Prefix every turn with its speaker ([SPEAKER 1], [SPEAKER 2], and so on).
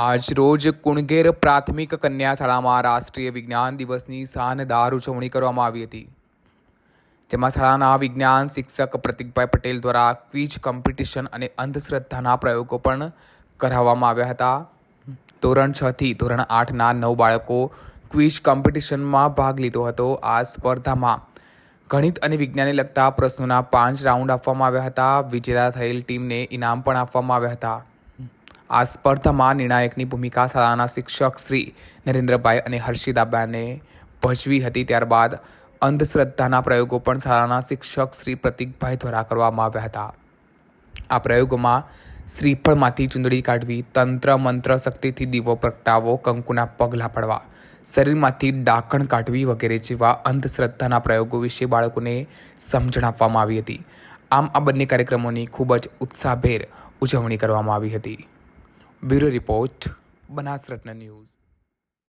[SPEAKER 1] આજ રોજ કુણગેર પ્રાથમિક કન્યા શાળામાં રાષ્ટ્રીય વિજ્ઞાન દિવસની શાનદાર ઉજવણી કરવામાં આવી હતી. જેમાં શાળાના વિજ્ઞાન શિક્ષક પ્રતિકભાઈ પટેલ દ્વારા ક્વિઝ કોમ્પિટિશન અને અંધશ્રદ્ધાના પ્રયોગો પણ કરાવવામાં આવ્યા હતા. ધોરણ છ થી ધોરણ આઠના નવ બાળકો ક્વિઝ કોમ્પિટિશનમાં ભાગ લીધો હતો. આ સ્પર્ધામાં ગણિત અને વિજ્ઞાનને લગતા પ્રશ્નોના પાંચ રાઉન્ડ આપવામાં આવ્યા હતા. વિજેતા થયેલ ટીમને ઇનામ પણ આપવામાં આવ્યા હતા. આ સ્પર્ધામાં નિર્ણાયકની ભૂમિકા શાળાના શિક્ષક શ્રી નરેન્દ્રભાઈ અને હર્ષિદાબાને ભજવી હતી. ત્યારબાદ અંધશ્રદ્ધાના પ્રયોગો પણ શાળાના શિક્ષક શ્રી પ્રતિકભાઈ દ્વારા કરવામાં આવ્યા હતા. આ પ્રયોગોમાં શ્રીફળમાંથી ચૂંદડી કાઢવી, તંત્ર મંત્ર શક્તિથી દીવો પ્રગટાવો કંકુના પગલાં પડવા, શરીરમાંથી ડાકણ કાઢવી વગેરે જેવા અંધશ્રદ્ધાના પ્રયોગો વિશે બાળકોને સમજણ આપવામાં આવી હતી. આમ આ બંને કાર્યક્રમોની ખૂબ જ ઉત્સાહભેર ઉજવણી કરવામાં આવી હતી. Bureau report Banasratna news.